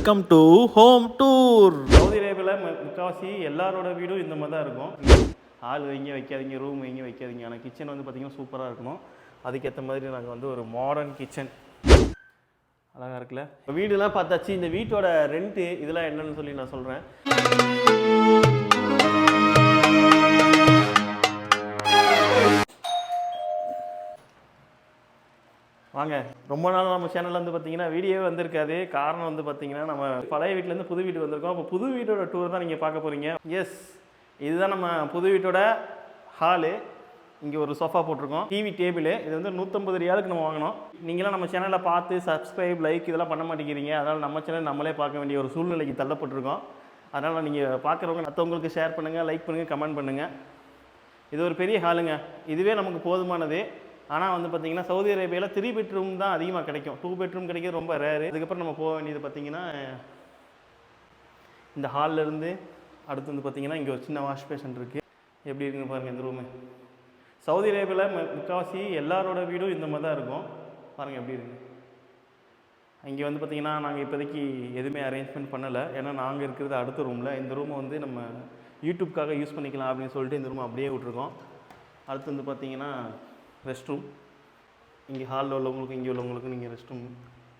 Welcome to home tour Saudi அரேபியாவில் முக்கால்வாசி எல்லாரோட வீடும் இந்த மாதிரி தான் இருக்கும். ஆள் வைங்க வைக்காதீங்க ரூம் வைங்க வைக்காதீங்க. ஆனால் கிச்சன் வந்து பார்த்திங்கன்னா சூப்பராக இருக்கணும். அதுக்கேற்ற மாதிரி நாங்கள் வந்து ஒரு மாடர்ன் கிச்சன் அழகாக இருக்குல்ல? இப்போ வீடுலாம் பார்த்தாச்சு. இந்த வீட்டோட ரெண்ட்டு இதெல்லாம் என்னன்னு சொல்லி நான் சொல்கிறேன் வாங்க. ரொம்ப நாள் நம்ம சேனலில் வந்து பார்த்தீங்கன்னா வீடியோ வந்திருக்காது. காரணம் வந்து பார்த்தீங்கன்னா நம்ம பழைய வீட்டிலேருந்து புது வீட்டு வந்திருக்கோம். அப்போ புது வீட்டோட டூர் தான் நீங்கள் பார்க்க போகிறீங்க எஸ் இதுதான் நம்ம புது வீட்டோட ஹாலு இங்கே ஒரு சோஃபா போட்டிருக்கோம். டிவி டேபிள் இது வந்து நூற்றம்பது ரியாலுக்கு நம்ம வாங்கினோம். நீங்களாம் நம்ம சேனலை பார்த்து சப்ஸ்கிரைப் லைக் இதெல்லாம் பண்ண மாட்டேங்கிறீங்க. அதனால் நம்ம சேனல் நம்மளே பார்க்க வேண்டிய ஒரு சூழ்நிலைக்கு தள்ளப்பட்டிருக்கோம். அதனால் நீங்கள் பார்க்குறவங்க மற்றவங்களுக்கு ஷேர் பண்ணுங்கள் லைக் பண்ணுங்கள் கமெண்ட் பண்ணுங்கள் இது ஒரு பெரிய ஹாலுங்க இதுவே நமக்கு போதுமானது. ஆனால் வந்து பார்த்தீங்கன்னா சவுதி அரேபியாவில் த்ரீ பெட்ரூம் தான் அதிகமாக கிடைக்கும். டூ பெட்ரூம் கிடைக்கிறது ரொம்ப ரேரு அதுக்கப்புறம் நம்ம போக வேண்டியது பார்த்தீங்கன்னா இந்த ஹால்லேருந்து அடுத்து வந்து பார்த்தீங்கன்னா இங்கே ஒரு சின்ன வாஷ் பேஷன் இருக்குது எப்படி இருக்குன்னு பாருங்கள் இந்த ரூமு சவுதி அரேபியாவில் மு- முக்கால்வாசி எல்லாரோட வீடும் இந்த மாதிரி தான் இருக்கும். பாருங்கள் எப்படி இருக்குது இங்கே வந்து பார்த்திங்கன்னா நாங்கள் இப்போதைக்கு எதுவுமே அரேஞ்ச்மெண்ட் பண்ணலை. ஏன்னா நாங்கள் இருக்கிறது அடுத்த ரூமில் இந்த ரூமை வந்து நம்ம யூடியூப்காக யூஸ் பண்ணிக்கலாம் அப்படின்னு சொல்லிட்டு இந்த ரூமை அப்படியே விட்ருக்கோம் அடுத்து வந்து பார்த்தீங்கன்னா ரெஸ்ட் ரூம் இங்கே ஹாலில் உள்ளவங்களுக்கும் இங்கே உள்ளவங்களுக்கும் நீங்கள் ரெஸ்ட் ரூம்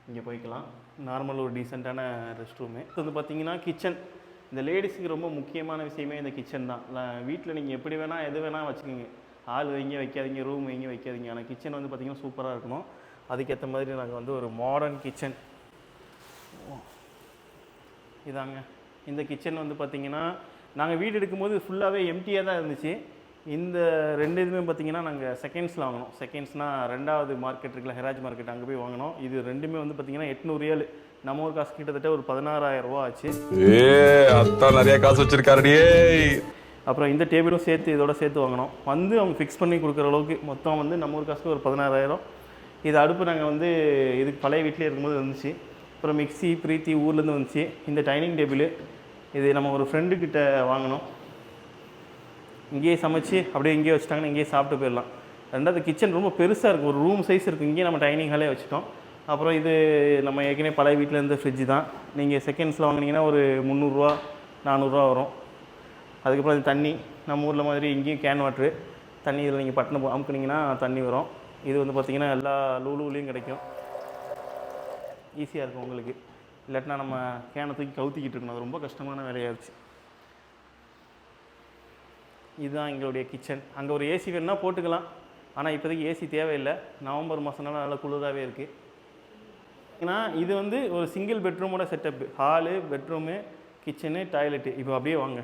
இங்கே போய்க்கலாம். நார்மல் ஒரு டீசெண்டான ரெஸ்ட் ரூமு வந்து பார்த்தீங்கன்னா கிச்சன் இந்த லேடிஸுக்கு ரொம்ப முக்கியமான விஷயமே இந்த கிச்சன் தான். வீட்டில் நீங்கள் எப்படி வேணால் எது வேணால் வச்சுக்கோங்க. ஆள் வைங்க வைக்காதீங்க ரூம் வைங்க வைக்காதீங்க. ஆனால் கிச்சன் வந்து பார்த்திங்கன்னா சூப்பராக இருக்கணும். அதுக்கேற்ற மாதிரி நாங்கள் வந்து ஒரு மாடர்ன் கிச்சன் இதாங்க. இந்த கிச்சன் வந்து பார்த்திங்கன்னா நாங்கள் வீடு எடுக்கும்போது ஃபுல்லாகவே எம்டியாக தான் இருந்துச்சு. இந்த ரெண்டு இதுவுமே பார்த்தீங்கன்னா நாங்கள் செகண்ட்ஸில் வாங்கினோம். செகண்ட்ஸ்னால் ரெண்டாவது மார்க்கெட் இருக்குல்ல ஹெராஜ் மார்க்கெட் அங்கே போய் வாங்கினோம். இது ரெண்டுமே வந்து பார்த்தீங்கன்னா எட்நூறு ஏழு. நம்ம ஊர் காசு கிட்டத்தட்ட ஒரு பதினாறாயிரம் ரூபா ஆச்சு. ஏ அத்தான் நிறைய காசு வச்சிருக்காருடியே அப்புறம் இந்த டேபிளும் சேர்த்து இதோட சேர்த்து வாங்கினோம். வந்து அவங்க ஃபிக்ஸ் பண்ணி கொடுக்குற அளவுக்கு மொத்தம் வந்து நம்ம ஊர் காசுக்கு ஒரு பதினாறாயிரம். இது அடுப்பு நாங்கள் வந்து இதுக்கு பழைய வீட்டிலே இருக்கும்போது இருந்துச்சு. அப்புறம் மிக்ஸி பிரீத்தி ஊர்லேருந்து வந்துச்சு. இந்த டைனிங் டேபிள் இது நம்ம ஒரு friend கிட்ட வாங்கினோம். இங்கேயே சமைச்சு அப்படியே இங்கேயே வச்சுட்டாங்கன்னா இங்கேயே சாப்பிட்டு போயிடலாம். ரெண்டாவது கிச்சன் ரொம்ப பெருசாக இருக்கும் ஒரு ரூம் சைஸ் இருக்குது இங்கேயே நம்ம டைனிங் ஹாலே வச்சுட்டோம். அப்புறம் இது நம்ம ஏற்கனவே பழைய வீட்டில் இருந்த ஃப்ரிட்ஜ் தான். நீங்கள் செகண்ட்ஸில் வாங்குனீங்கன்னா ஒரு முந்நூறுரூவா நானூறுரூவா வரும். அதுக்கப்புறம் இது தண்ணி. நம்ம ஊரில் மாதிரி இங்கேயும் கேன் வாட்ரு தண்ணி இதில் நீங்கள் பட்டணம் அமுக்குனீங்கன்னா தண்ணி வரும். இது வந்து பார்த்திங்கன்னா எல்லா லூலூலையும் கிடைக்கும். ஈஸியாக இருக்கும் உங்களுக்கு. இல்லாட்டினா நம்ம கேனை தூக்கி கவுத்திக்கிட்டு இருக்கணும். அது ரொம்ப கஷ்டமான வேலையாகிடுச்சு இதுதான் எங்களுடைய கிச்சன் அங்கே ஒரு ஏசி வேணும்னா போட்டுக்கலாம். ஆனால் இப்போதைக்கு ஏசி தேவையில்லை. நவம்பர் மாதம்னால நல்லா குளிராகவே இருக்குது ஏன்னா இது வந்து ஒரு சிங்கிள் பெட்ரூமோட setup hall bedroom kitchen toilet இப்போ அப்படியே வாங்க.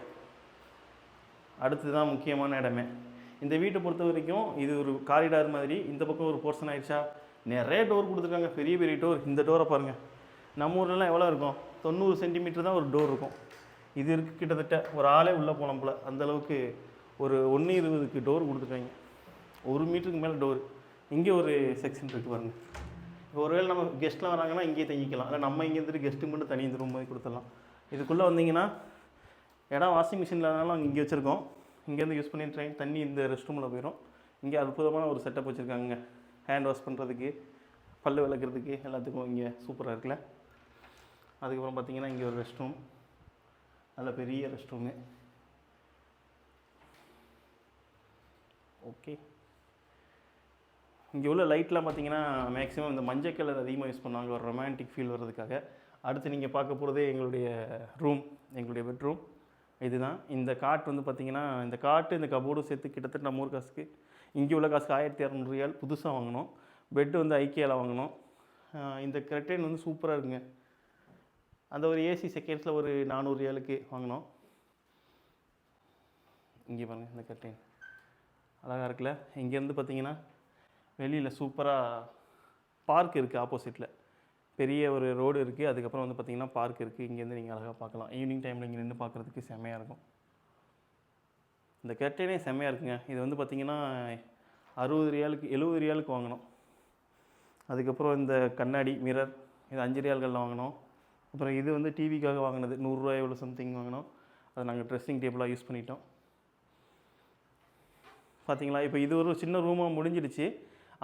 அடுத்து தான் முக்கியமான இடமே. இந்த வீட்டை பொறுத்த வரைக்கும் இது ஒரு காரிடார் மாதிரி. இந்த பக்கம் ஒரு போர்ஷன் ஆயிடுச்சா? நிறைய டோர் கொடுத்துருக்காங்க. பெரிய பெரிய டோர் இந்த டோரை பாருங்கள் நம்ம ஊர்லலாம் எவ்வளோ இருக்கும்? தொண்ணூறு சென்டிமீட்டர் தான் ஒரு டோர் இருக்கும். இது இருக்குது கிட்டத்தட்ட ஒரு ஆளே உள்ளே போனோம் போல. அந்த அளவுக்கு ஒரு ஒன்று இருபதுக்கு டோர் கொடுத்துருக்காங்க ஒரு மீட்டருக்கு மேலே டோர் இங்கே ஒரு செக்ஷன் இருக்குது பாருங்கள் இப்போ ஒருவேளை நம்ம கெஸ்ட்லாம் வராங்கன்னா இங்கேயே தங்கிக்கலாம். இல்லை நம்ம இங்கே இருந்துட்டு கெஸ்ட்டு மட்டும் தனி இந்த ரூம் மாதிரி கொடுத்துடலாம். இதுக்குள்ளே வந்தீங்கன்னா இடம் வாஷிங் மிஷின் இல்லாதனால நாங்கள் இங்கே வச்சுருக்கோம். இங்கேருந்து யூஸ் பண்ணி ட்ரெயின் தண்ணி இந்த ரெஸ்ட் ரூமில் போயிடும் இங்கே அற்புதமான ஒரு செட்டப் வச்சுருக்காங்க ஹேண்ட் வாஷ் பண்ணுறதுக்கு பல்லு விளக்குறதுக்கு எல்லாத்துக்கும் இங்கே சூப்பராக இருக்குல்ல. அதுக்கப்புறம் பார்த்தீங்கன்னா இங்கே ஒரு ரெஸ்ட் ரூம் நல்ல பெரிய ரெஸ்ட் ரூமு ஓகே இங்கே உள்ள லைட்லாம் பார்த்தீங்கன்னா மேக்ஸிமம் இந்த மஞ்சள் கலர் அதிகமாக யூஸ் பண்ணுவாங்க. ஒரு ரொமான்டிக் ஃபீல் வர்றதுக்காக. அடுத்து நீங்கள் பார்க்க போகிறதே எங்களுடைய ரூம் எங்களுடைய பெட்ரூம் இதுதான். இந்த காட் வந்து பார்த்திங்கன்னா இந்த காட்டு இந்த கபோர்டும் சேர்த்து கிட்டத்தட்ட நம்ம ஊர் காசுக்கு இங்கே உள்ள காசுக்கு ஆயிரத்தி இரநூறு ரியால் புதுசாக வாங்கினோம். பெட்டு வந்து ஐக்கியாவில் வாங்கினோம். இந்த கிரெட்டைன் வந்து சூப்பராக இருக்குங்க. அந்த ஒரு ஏசி செகண்ட்ஸில் ஒரு நானூறு ரியாலுக்கு வாங்கினோம். இங்கே பாருங்கள் இந்த கர்டைன் அழகாக இருக்குல்ல? இங்கேருந்து பார்த்தீங்கன்னா வெளியில் சூப்பராக பார்க் இருக்குது ஆப்போசிட்டில் பெரிய ஒரு ரோடு இருக்குது அதுக்கப்புறம் வந்து பார்த்திங்கன்னா பார்க் இருக்குது இங்கேருந்து நீங்கள் அழகாக பார்க்கலாம். ஈவினிங் டைமில் இங்கே நின்று பார்க்குறதுக்கு செம்மையாக இருக்கும். இந்த கர்டைனே செம்மையாக இருக்குங்க. இது வந்து பார்த்தீங்கன்னா அறுபது ரியாலுக்கு எழுபது ரியாலுக்கு வாங்கினோம். அதுக்கப்புறம் இந்த கண்ணாடி மிரர் இது அஞ்சு ரியால்களில் வாங்கினோம். அப்புறம் இது வந்து டிவிக்காக வாங்கினது. நூறுரூவா எவ்வளோ சம்திங் வாங்கினோம். அதை நாங்கள் ட்ரெஸ்ஸிங் டேபிளாக யூஸ் பண்ணிட்டோம். பார்த்தீங்களா? இப்போ இது ஒரு சின்ன ரூமாக முடிஞ்சிடுச்சு.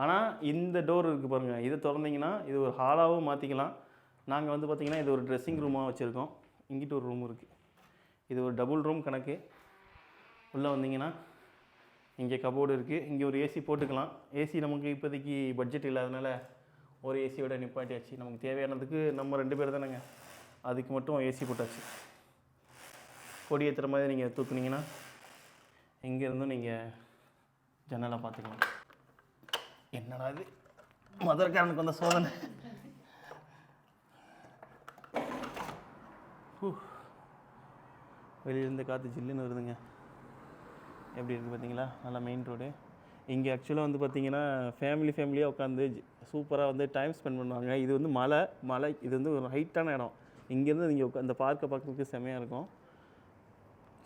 ஆனால் இந்த டோர் இருக்குது பாருங்கள் இதை திறந்தீங்கன்னா இது ஒரு ஹாலாகவும் மாற்றிக்கலாம் நாங்கள் வந்து பார்த்திங்கன்னா இது ஒரு ட்ரெஸ்ஸிங் ரூமாக வச்சுருக்கோம். இங்கிட்டு ஒரு ரூம் இருக்குது இது ஒரு டபுள் ரூம் கணக்கு. உள்ளே வந்தீங்கன்னா இங்கே கபோர்டு இருக்குது இங்கே ஒரு ஏசி போட்டுக்கலாம். ஏசி நமக்கு இப்போதைக்கு பட்ஜெட் இல்லாதனால ஒரு ஏசியோட நிப்பாட்டியாச்சு. நமக்கு தேவையானதுக்கு நம்ம ரெண்டு பேர் தானேங்க. அதுக்கு மட்டும் ஏசி போட்டாச்சு. கொடி ஏற்றுற மாதிரி நீங்கள் தூக்குனீங்கன்னா இங்கேருந்தும் நீங்கள் ஜன்னலை பார்த்துக்கலாம். என்னடா இது? மதுரக்காரனுக்கு வந்த சோதனை. ஹூ. வெளியிலேருந்து காற்று ஜில்லுன்னு வருதுங்க. எப்படி இருக்குது பார்த்தீங்களா? நல்லா மெயின் ரோடு. இங்கே ஆக்சுவலாக வந்து பார்த்தீங்கன்னா ஃபேமிலி ஃபேமிலியாக உட்காந்து சூப்பராக வந்து டைம் ஸ்பெண்ட் பண்ணுவாங்க. இது வந்து மலை மலை இது வந்து ஒரு ஹைட்டான இடம். இங்கேருந்து நீங்கள் உட்கா இந்த பார்க்கை பார்க்குறதுக்கு செமையாக இருக்கும்.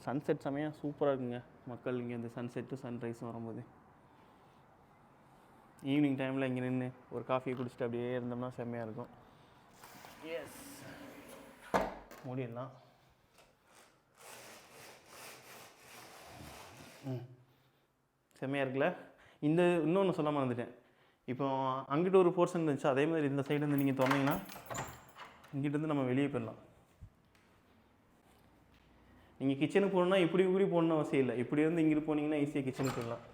சன்செட் செமையாக சூப்பராக இருக்குங்க. மக்கள் இங்கே இந்த சன்செட்டும் சன்ரைஸும் வரும்போது. ஈவினிங் டைமில் இங்கே நின்று ஒரு காஃபியை குடிச்சிட்டு அப்படியே இருந்தோம்னா செம்மையாக இருக்கும். எஸ் மூடிடலாம். ம். செம்மையாக இருக்குல்ல? இந்த இன்னொன்று சொல்ல மறந்துட்டேன். இப்போ அங்கிட்டு ஒரு போர்ஷன் இருந்துச்சு அதே மாதிரி இந்த சைடு வந்து நீங்கள் திறந்தீங்கன்னா இங்கிட்டேருந்து நம்ம வெளியே போயிடலாம். நீங்கள் கிச்சனுக்கு போகணுன்னா இப்படி இப்படி போகணுன்னு அவசியம் இல்லை. இப்படி இருந்து இங்கிட்டு போனீங்கன்னா ஈஸியாக கிச்சனுக்கு போயிடலாம்.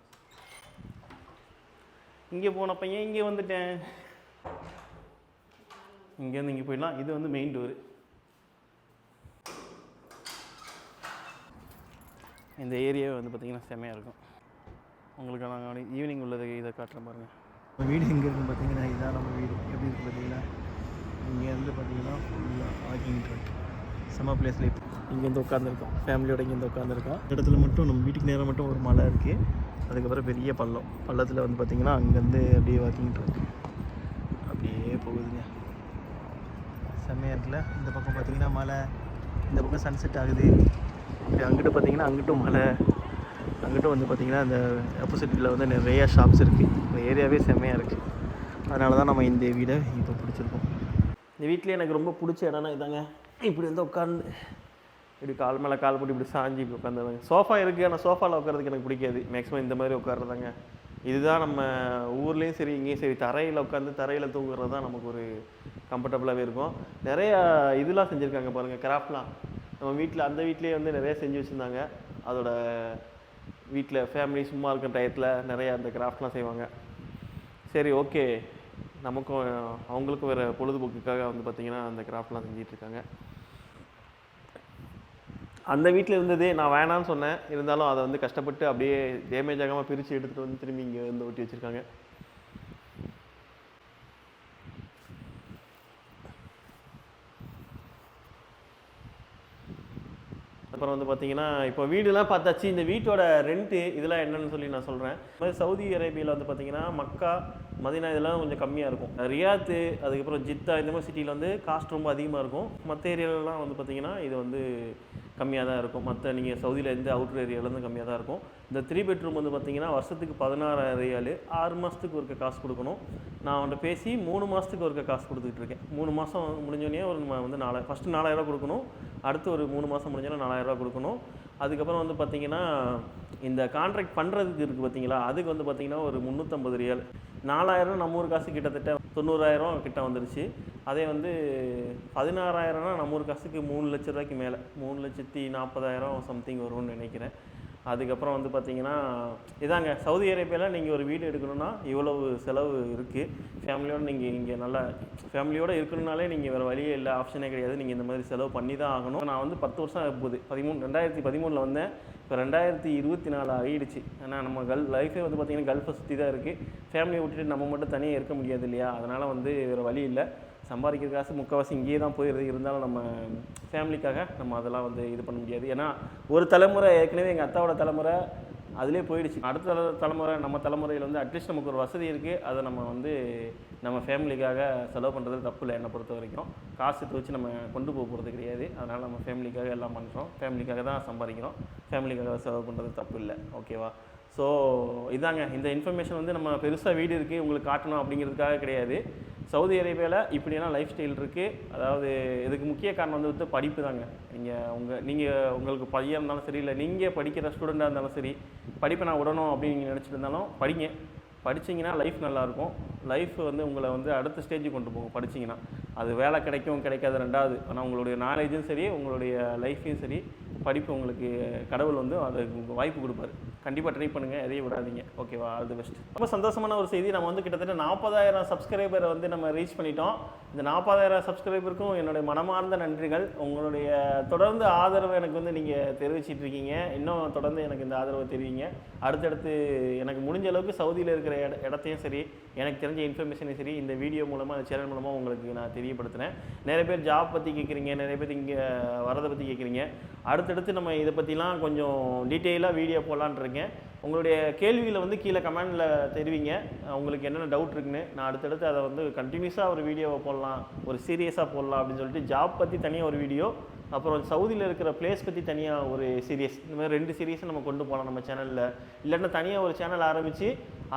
இங்கே போன பையன் இங்கே வந்துட்டேன்? இங்கேருந்து இங்கே போயிடலாம். இது வந்து மெயின் டோரு இந்த ஏரியாவே வந்து பார்த்திங்கன்னா செம்மையாக இருக்கும். உங்களுக்கு நாங்கள் ஈவினிங் உள்ளது இதை காட்டுறேன் பாருங்கள் நம்ம வீடு எங்கே இருக்குன்னு பார்த்தீங்கன்னா இதுதான் நம்ம வீடு. எப்படி இருக்குது பார்த்தீங்கன்னா இங்கேருந்து பார்த்தீங்கன்னா ஃபுல்லாக வாக்கிங் ட்ராக் செம்ம பிளேஸில் இப்போ இங்கேருந்து உட்காந்துருக்கோம் ஃபேமிலியோட இங்கேருந்து உட்காந்துருக்கோம் இடத்துல மட்டும் நம்ம வீட்டுக்கு நேரம் மட்டும் ஒரு மலை இருக்குது அதுக்கப்புறம் பெரிய பள்ளம். பள்ளத்தில் வந்து பார்த்தீங்கன்னா அங்கேருந்து அப்படியே வாக்கிங் ட்ராக் அப்படியே போகுதுங்க. செம்மையாக இருக்குல்ல? இந்த பக்கம் பார்த்தீங்கன்னா மலை. இந்த பக்கம் சன்செட் ஆகுது. இப்படி அங்கிட்டு பார்த்தீங்கன்னா அங்கிட்டும் மலை. அங்கிட்டும் வந்து பார்த்தீங்கன்னா அந்த ஆப்போசிட்டில் வந்து நிறைய ஷாப்ஸ் இருக்குது இந்த ஏரியாவே செம்மையாக இருக்குது அதனால தான் நம்ம இந்த வீடை இப்போ பிடிச்சிருக்கோம். இந்த வீட்டிலே எனக்கு ரொம்ப பிடிச்ச இடம்னா இதாங்க. இப்படி வந்து உட்காந்து இப்படி கால் மேலே கால் போட்டு இப்படி சாஞ்சி இப்படி உட்காந்துருவாங்க சோஃபா இருக்குது ஆனால் சோஃபாவில் உட்காரதுக்கு எனக்கு பிடிக்காது. மேக்ஸிமம் இந்த மாதிரி உட்காருறதாங்க. இதுதான் நம்ம ஊர்லேயும் சரி இங்கேயும் சரி தரையில் உட்காந்து தரையில் தூங்குறது தான் நமக்கு ஒரு கம்ஃபர்டபுளாகவே இருக்கும். நிறையா இதெல்லாம் செஞ்சுருக்காங்க பாருங்கள் கிராஃப்ட்லாம் நம்ம வீட்டில் அந்த வீட்லேயே வந்து நிறைய செஞ்சு வச்சுருந்தாங்க. அதோட வீட்டில் ஃபேமிலி சும்மா இருக்கிற டயத்தில் நிறையா அந்த கிராஃப்ட்லாம் செய்வாங்க. சரி ஓகே நமக்கும் அவங்களுக்கும் வேறு பொழுதுபோக்குக்காக வந்து பார்த்திங்கன்னா அந்த கிராஃப்ட்லாம் செஞ்சிட்ருக்காங்க இருக்காங்க. அந்த வீட்டில் இருந்ததே நான் வேணான்னு சொன்னேன். இருந்தாலும் அதை வந்து கஷ்டப்பட்டு அப்படியே டேமேஜ் ஆகாமல் பிரித்து எடுத்துகிட்டு வந்து திரும்பி இங்கே வந்து ஒட்டி வச்சுருக்காங்க. அப்புறம் வந்து பார்த்தீங்கன்னா இப்போ வீடுலாம் பார்த்தாச்சு. இந்த வீட்டோட ரெண்ட்டு இதெல்லாம் என்னன்னு சொல்லி நான் சொல்கிறேன் மாதிரி சவுதி அரேபியாவில் வந்து பார்த்தீங்கன்னா மக்கா மதினா இதெல்லாம் கொஞ்சம் கம்மியாக இருக்கும். ரியாத்து அதுக்கப்புறம் ஜித்தா இந்த மாதிரி சிட்டியில் வந்து காஸ்ட் ரொம்ப அதிகமாக இருக்கும். மற்ற ஏரியாலலாம் வந்து பார்த்தீங்கன்னா இது வந்து கம்மியாக தான் இருக்கும். மற்ற நீங்கள் சவுதியில் இருந்து அவுட்டர் ஏரியாவிலேருந்து கம்மியாக தான் இருக்கும். இந்த த்ரீ பெட்ரூம் வந்து பார்த்தீங்கன்னா வருஷத்துக்கு பதினாறாயிரம் ரியாலு ஆறு மாதத்துக்கு ஒருக்க காசு கொடுக்கணும். நான் அவன்கிட்ட பேசி மூணு மாதத்துக்கு ஒருக்க காசு கொடுத்துட்டு இருக்கேன். மூணு மாதம் முடிஞ்சோடனே ஒரு வந்து நாலாயிரம் ஃபஸ்ட்டு நாலாயிரரூவா கொடுக்கணும். அடுத்து ஒரு மூணு மாதம் முடிஞ்சோன்னா நாலாயிரரூவா கொடுக்கணும். அதுக்கப்புறம் வந்து பார்த்தீங்கன்னா இந்த கான்ட்ராக்ட் பண்ணுறதுக்கு இருக்குது பார்த்தீங்களா அதுக்கு வந்து பார்த்தீங்கன்னா ஒரு முந்நூற்றம்பது ரியால் நாலாயிரம் நம்ம ஊர் காசு கிட்டத்தட்ட தொண்ணூறாயிரம் கிட்ட வந்துருச்சு. அதே வந்து பதினாறாயிரம்னா நம்ம ஊர் காசுக்கு மூணு லட்ச ரூபாய்க்கு மேலே. மூணு லட்சத்தி நாற்பதாயிரம் சம்திங் வரும்னு நினைக்கிறேன். அதுக்கப்புறம் வந்து பார்த்தீங்கன்னா இதாங்க சவுதி அரேபியாவில் நீங்கள் ஒரு வீடு எடுக்கணும்னா இவ்வளவு செலவு இருக்குது ஃபேமிலியோடு நீங்கள் இங்கே நல்லா ஃபேமிலியோடு இருக்கணும்னாலே நீங்கள் வேறு வழியே இல்லை ஆப்ஷனே கிடையாது. நீங்கள் இந்த மாதிரி செலவு பண்ணி தான் ஆகணும். நான் வந்து பத்து வருஷம் போகுது. பதிமூணு ரெண்டாயிரத்தி பதிமூணில் வந்தேன். இப்போ ரெண்டாயிரத்தி இருபத்தி நாலு ஆகிடுச்சு. ஆனால் நம்ம கல் லைஃபே வந்து பார்த்திங்கன்னா கல்ஃபை சுற்றி தான் இருக்குது ஃபேமிலியை விட்டுட்டு நம்ம மட்டும் தனியாக இருக்க முடியாது இல்லையா? அதனால் வந்து வேறு வழி இல்லை. சம்பாதிக்கிற காசு முக்கால்வாசி இங்கேயே தான் போயிடுது. இருந்தாலும் நம்ம ஃபேமிலிக்காக நம்ம அதெல்லாம் வந்து இது பண்ண முடியாது. ஏன்னா ஒரு தலைமுறை ஏற்கனவே எங்கள் அத்தாவோட தலைமுறை அதிலே போயிடுச்சு. அடுத்த தலைமுறை நம்ம தலைமுறையில் வந்து அட்லீஸ்ட் நமக்கு ஒரு வசதி இருக்குது அதை நம்ம வந்து நம்ம ஃபேமிலிக்காக செலவு பண்ணுறது தப்பு இல்லை என்னை பொறுத்த வரைக்கும். காசு வச்சு நம்ம கொண்டு போக போகிறது கிடையாது. அதனால் நம்ம ஃபேமிலிக்காக எல்லாம் பண்ணுறோம் ஃபேமிலிக்காக தான் சம்பாதிக்கிறோம். ஃபேமிலிக்காக செலவு பண்ணுறது தப்பு இல்லை. ஓகேவா ஸோ இதாங்க. இந்த இன்ஃபர்மேஷன் வந்து நம்ம பெருசாக வீடு இருக்குது உங்களுக்கு காட்டணும் அப்படிங்கிறதுக்காக கிடையாது. சவுதி அரேபியாவில் இப்படியெல்லாம் லைஃப் ஸ்டைல் இருக்குது அதாவது இதுக்கு முக்கிய காரணம் வந்து வந்து படிப்பு தாங்க. நீங்கள் உங்கள் நீங்கள் உங்களுக்கு பையன் இருந்தாலும் சரி இல்லை நீங்கள் படிக்கிற ஸ்டூடெண்ட்டாக இருந்தாலும் சரி படிப்பை நான் விடணும் அப்படின்னு நீங்கள் நினச்சிட்டு இருந்தாலும் படிங்க. படிச்சீங்கன்னா லைஃப் நல்லாயிருக்கும். லைஃப் வந்து உங்களை வந்து அடுத்த ஸ்டேஜுக்கு கொண்டு போகும் படிச்சீங்கன்னா. அது வேலை கிடைக்கும் கிடைக்காது ரெண்டாவது. ஆனால் உங்களுடைய நாலேஜும் சரி உங்களுடைய லைஃப்பையும் சரி படிப்பு உங்களுக்கு கடவுள் வந்து அதுக்கு வாய்ப்பு கொடுப்பாரு. கண்டிப்பாக ட்ரை பண்ணுங்கள் எதையும் விடாதீங்க. ஓகேவா ஆல் தி பெஸ்ட் ரொம்ப சந்தோஷமான ஒரு செய்தி. நம்ம வந்து கிட்டத்தட்ட நாற்பதாயிரம் சப்ஸ்கிரைபரை வந்து நம்ம ரீச் பண்ணிட்டோம். இந்த நாற்பதாயிரம் சப்ஸ்கிரைபருக்கும் என்னுடைய மனமார்ந்த நன்றிகள். உங்களுடைய தொடர்ந்து ஆதரவை எனக்கு வந்து நீங்கள் தெரிவிச்சிட்டு இருக்கீங்க. இன்னும் தொடர்ந்து எனக்கு இந்த ஆதரவை தெரிவிங்க. அடுத்தடுத்து எனக்கு முடிஞ்ச அளவுக்கு சவுதியில் இருக்கிற இட இடத்தையும் சரி எனக்கு தெரிஞ்ச இன்ஃபர்மேஷனையும் சரி இந்த வீடியோ மூலமாக இந்த சேனல் மூலமாக உங்களுக்கு நான் தெரியப்படுத்துகிறேன் நிறைய பேர் ஜாப் பற்றி கேட்குறீங்க நிறைய பேர் இங்கே வரதை பற்றி கேட்குறீங்க அடுத்தடுத்து நம்ம இதை பற்றிலாம் கொஞ்சம் டீட்டெயிலாக வீடியோ போடலான்னு இருக்கேன். உங்களுடைய கேள்விகளை வந்து கீழே கமெண்டில் தெரிவிங்க. உங்களுக்கு என்னென்ன டவுட் இருக்குன்னு நான் அடுத்தடுத்து அதை வந்து கண்டினியூஸாக ஒரு வீடியோவை போடலாம் ஒரு சீரியஸாக போடலாம் அப்படின்னு சொல்லிட்டு ஜாப் பற்றி தனியாக ஒரு வீடியோ அப்புறம் சவுதியில் இருக்கிற பிளேஸ் பற்றி தனியாக ஒரு சீரியஸ் இந்த மாதிரி ரெண்டு சீரியஸும் நம்ம கொண்டு போகலாம் நம்ம சேனலில் இல்லைன்னா தனியாக ஒரு சேனல் ஆரம்பித்து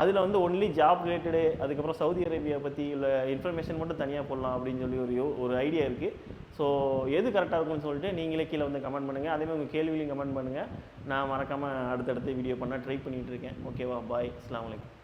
அதில் வந்து ஒன்லி ஜாப் ரிலேட்டடு அதுக்கப்புறம் சவுதி அரேபியா பற்றி உள்ள இன்ஃபர்மேஷன் மட்டும் தனியாக போடலாம் அப்படின்னு சொல்லி ஒரு ஒரு ஐடியா இருக்குது ஸோ எது கரெக்டாக இருக்கும்னு சொல்லிட்டு நீங்களே கீழே வந்து கமெண்ட் பண்ணுங்கள் அதேமாதிரி உங்கள் கேள்வியிலையும் கமெண்ட் பண்ணுங்கள் நான் மறக்காமல் அடுத்தடுத்து வீடியோ பண்ண ட்ரை பண்ணிகிட்டு இருக்கேன். ஓகேவா பாய் அஸ்லாம் வலைக்கம்